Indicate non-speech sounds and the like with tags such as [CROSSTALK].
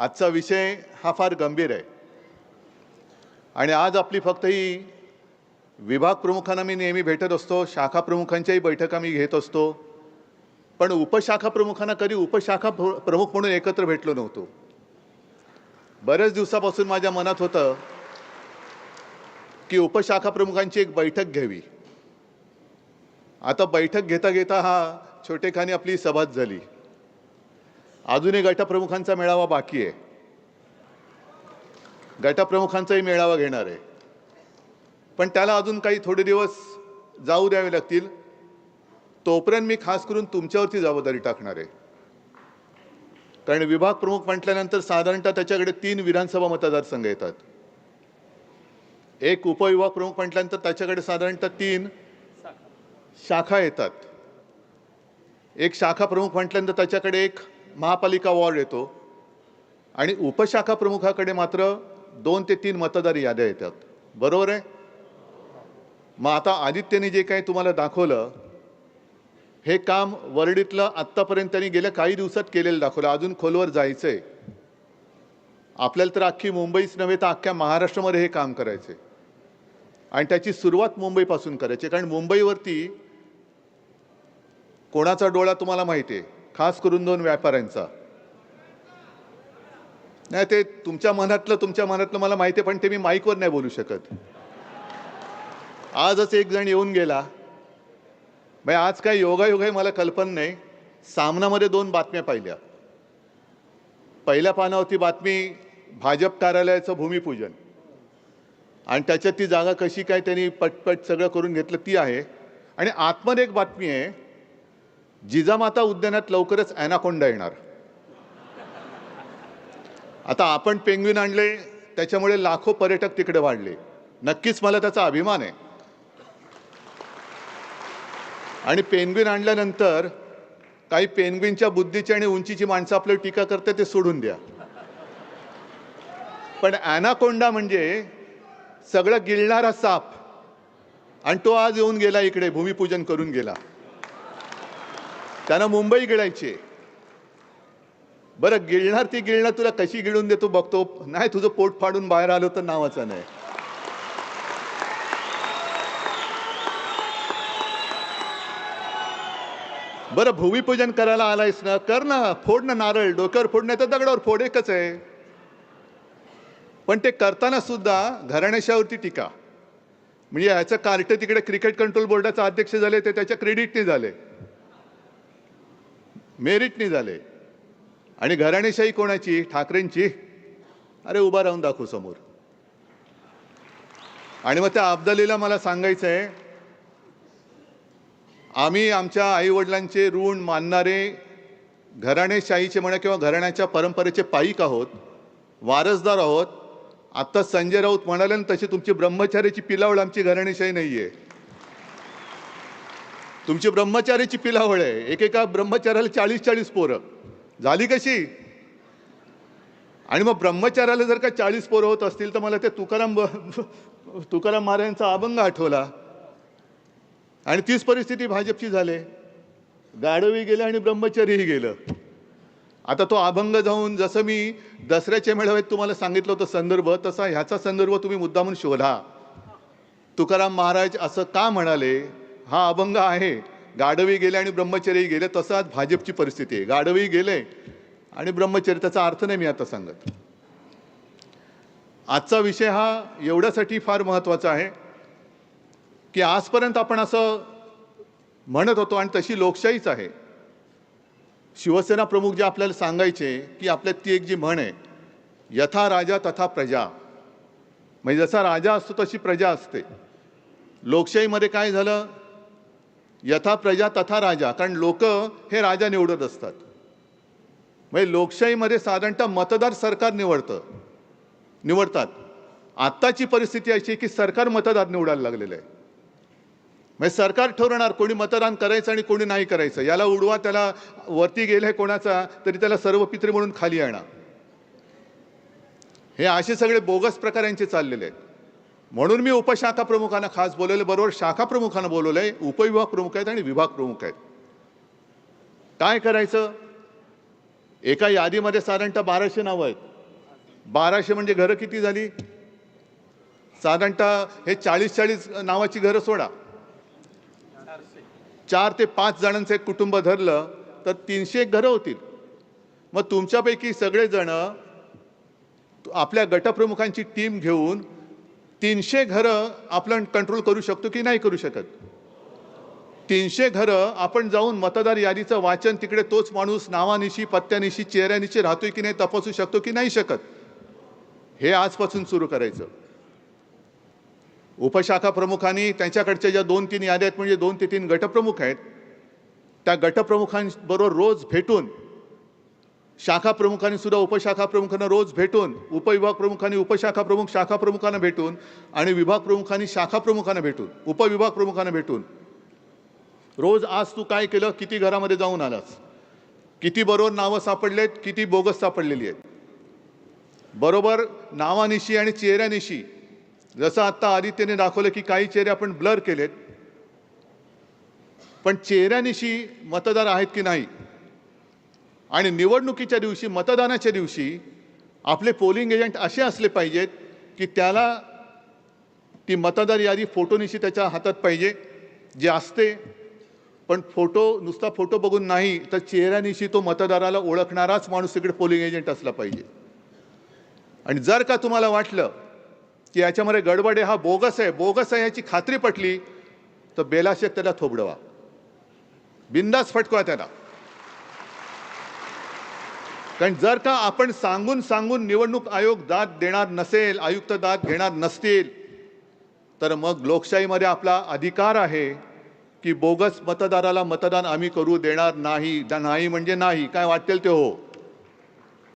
आजचा विषय हा फार गंभीर आहे. आणि आज आपली फक्त ही विभाग प्रमुखांना मी नेहमी भेटत असतो शाखा प्रमुखांच्याही बैठका मी घेत असतो. पण उपशाखा प्रमुखांना कधी उपशाखा प्रमुख म्हणून एकत्र भेटलो नव्हतो. बऱ्याच दिवसापासून माझ्या मनात होतं की उपशाखा प्रमुखांची एक बैठक घ्यावी. आता बैठक घेता घेता हा छोटेखानी आपली सभाच झाली. अजूनही गटप्रमुखांचा मेळावा बाकी आहे. गटप्रमुखांचाही मेळावा घेणार आहे. पण त्याला अजून काही थोडे दिवस जाऊ द्यावे लागतील. तोपर्यंत मी खास करून तुमच्यावरती जबाबदारी टाकणार आहे. कारण विभाग प्रमुख म्हटल्यानंतर साधारणतः त्याच्याकडे तीन विधानसभा मतदारसंघ येतात. एक उपविभाग प्रमुख म्हटल्यानंतर त्याच्याकडे साधारणतः तीन शाखा येतात. एक शाखा प्रमुख म्हटल्यानंतर त्याच्याकडे एक महापालिका वॉर्ड येतो. आणि उपशाखा प्रमुखाकडे मात्र दोन ते तीन मतदार याद्या येतात. बरोबर आहे? मग आता आदित्यने जे काही तुम्हाला दाखवलं हे काम वर्डीतलं आत्तापर्यंत त्यांनी गेल्या काही दिवसात केलेलं दाखवलं. अजून खोलवर जायचंय. आपल्याला तर अख्खी मुंबईच नव्हे तर अख्ख्या महाराष्ट्रामध्ये हे काम करायचे आणि त्याची सुरुवात मुंबईपासून करायची कारण मुंबईवरती कोणाचा डोळा तुम्हाला माहिती आहे? खास करून दोन व्यापाऱ्यांचा. नाही ते तुमच्या मनातलं तुमच्या मनातलं मला माहिती आहे पण ते मी माईकवर नाही बोलू शकत. आजच एक जण येऊन गेला. म्हणजे आज काय योगायोग आहे मला कल्पना नाही. सामनामध्ये दोन बातम्या पाहिल्या. पहिल्या पानावरती बातमी भाजप कार्यालयाचं भूमिपूजन. आणि त्याच्यात ती जागा कशी काय त्यांनी पटपट सगळं करून घेतलं ती आहे. आणि आतमध्ये एक बातमी आहे जिजामाता उद्यानात लवकरच ॲनाकोंडा येणार. आता आपण पेंग्विन आणले त्याच्यामुळे लाखो पर्यटक तिकडे वाढले. नक्कीच मला त्याचा अभिमान आहे. आणि पेंग्विन आणल्यानंतर काही पेनग्विनच्या बुद्धीची आणि उंचीची माणसं आपल्याला टीका करते ते सोडून द्या. पण ॲनाकोंडा म्हणजे सगळं गिळणारा साप. आणि तो आज येऊन गेला इकडे भूमिपूजन करून गेला. त्यांना मुंबई गिळायची. बरं गिळणार ती गिळणार तुला कशी गिळून देतो बघतो. नाही तुझं पोट फाडून बाहेर आलं तर नावाचं नाही. बरं भूमिपूजन करायला आलायस ना? कर ना. फोड ना नारळ. डोक्यावर फोडणे तर दगडावर फोड एकच आहे. पण ते करताना सुद्धा घराण्याशावरती टीका. म्हणजे ह्याचं कार्ट तिकडे क्रिकेट कंट्रोल बोर्डाचा अध्यक्ष झाले ते त्याच्या क्रेडिटने झाले. मेरिटने झाले. आणि घराणेशाही कोणाची? ठाकरेंची. अरे उभा राहून दाखवू समोर. आणि मग त्या अब्दालीला मला सांगायचं आहे आम्ही आमच्या आईवडिलांचे ऋण मानणारे घराणेशाहीचे म्हणा किंवा घराण्याच्या परंपरेचे पाईक आहोत वारसदार आहोत आत्ता संजय राऊत म्हणाले तशी तुमची ब्रह्मचार्याची पिलावळ आमची घराणेशाही नाही आहे तुमची ब्रह्मचारीची पिलावळ आहे. एकेका ब्रह्मचाऱ्याला चाळीस चाळीस पोरं. झाली कशी? आणि मग ब्रह्मचाऱ्याला जर का चाळीस पोरं होत असतील तर मला ते तुकाराम ब- [LAUGHS] तुकाराम महाराजांचा अभंग आठवला. आणि तीच परिस्थिती भाजपची झाली. गाढवी गेलं आणि ब्रह्मचारीही गेलं. आता तो अभंग जाऊन जसं मी दसऱ्याच्या मेळाव्यात तुम्हाला सांगितलं होतं संदर्भ तसा ह्याचा संदर्भ तुम्ही मुद्दामून शोधा. तुकाराम महाराज असं का म्हणाले? हा अभंग आहे. गाढवी गेले आणि ब्रह्मचर्यही गेले तसं आज भाजपची परिस्थिती आहे. गाढवी गेले आणि ब्रह्मचर्य त्याचा अर्थ नाही मी आता सांगत. आजचा विषय हा एवढ्यासाठी फार महत्त्वाचा आहे की आजपर्यंत आपण असं म्हणत होतो आणि तशी लोकशाहीच आहे. शिवसेना प्रमुख जे आपल्याला सांगायचे की आपल्यात ती एक जी म्हण आहे यथा राजा तथा प्रजा. म्हणजे जसा राजा असतो तशी प्रजा असते. लोकशाहीमध्ये काय झालं? यथा प्रजा तथा राजा कारण लोक हे राजा निवडत असतात. म्हणजे लोकशाहीमध्ये साधारणतः मतदार सरकार निवडतं. निवडतात. आत्ताची परिस्थिती अशी आहे की सरकार मतदार निवडायला लागलेलं आहे. म्हणजे सरकार ठरवणार कोणी मतदान करायचं आणि कोणी नाही करायचं. याला उडवा त्याला वरती गेले कोणाचा तरी त्याला सर्व पित्री म्हणून खाली येणार हे असे सगळे बोगस प्रकार यांचे चाललेले आहेत. म्हणून मी उपशाखा प्रमुखांना खास बोलवले बरोबर शाखा प्रमुखांना आहे उपविभाग प्रमुख आहेत आणि विभाग प्रमुख आहेत. काय करायचं? एका यादीमध्ये साधारणतः बाराशे नावं आहेत. बाराशे म्हणजे घरं किती झाली? साधारणतः हे चाळीस चाळीस नावाची घरं सोडा. चार ते पाच जणांचं एक कुटुंब धरलं तर तीनशे एक घरं होतील. मग तुमच्यापैकी सगळेजण आपल्या गटप्रमुखांची टीम घेऊन तीनशे घरं आपण कंट्रोल करू शकतो की नाही करू शकत? तीनशे घरं आपण जाऊन मतदार यादीचं वाचन तिकडे तोच माणूस नावानिशी पत्त्यानिशी चेहऱ्यानिशी राहतोय की नाही तपासू शकतो की नाही शकत? हे आजपासून सुरू करायचं. उपशाखा प्रमुखांनी त्यांच्याकडच्या ज्या दोन तीन याद्या आहेत म्हणजे दोन ते तीन गटप्रमुख आहेत त्या गटप्रमुखांबरोबर रोज भेटून शाखा प्रमुखांनी सुद्धा उपशाखा प्रमुखांना रोज भेटून उपविभाग प्रमुखांनी उपशाखा प्रमुख शाखा प्रमुखांना भेटून आणि विभाग प्रमुखांनी शाखा प्रमुखांना भेटून उपविभाग प्रमुखांना भेटून. रोज आज तू काय केलं? किती घरामध्ये जाऊन आलास? किती बरोबर नावं सापडलेत? किती बोगस सापडलेली आहेत? बरोबर नावानिशी आणि चेहऱ्यानिशी. जसं आत्ता आदित्यने दाखवलं की काही चेहरे आपण ब्लर केलेत. पण चेहऱ्यानिशी मतदार आहेत की नाही? आणि निवडणुकीच्या दिवशी मतदानाच्या दिवशी आपले पोलिंग एजंट असे असले पाहिजेत की त्याला ती मतदार यादी फोटोनिशी त्याच्या हातात पाहिजे जे असते. पण फोटो नुसता फोटो बघून नाही तर चेहऱ्यानिशी तो मतदाराला ओळखणाराच माणूस तिकडे पोलिंग एजंट असला पाहिजे. आणि जर का तुम्हाला वाटलं की याच्यामध्ये गडबड आहे हा बोगस आहे बोगस आहे याची खात्री पटली तर बेलाशेक त्याला थोबडवा. बिंदास फटकवा त्याला. कारण जर का आपण सांगून सांगून निवडणूक आयोग दाद देणार नसेल आयुक्त दाद घेणार नसतील तर मग लोकशाहीमध्ये आपला अधिकार आहे की बोगस मतदाराला मतदान आम्ही करू देणार नाही. नाही म्हणजे नाही. काय वाटेल ते हो.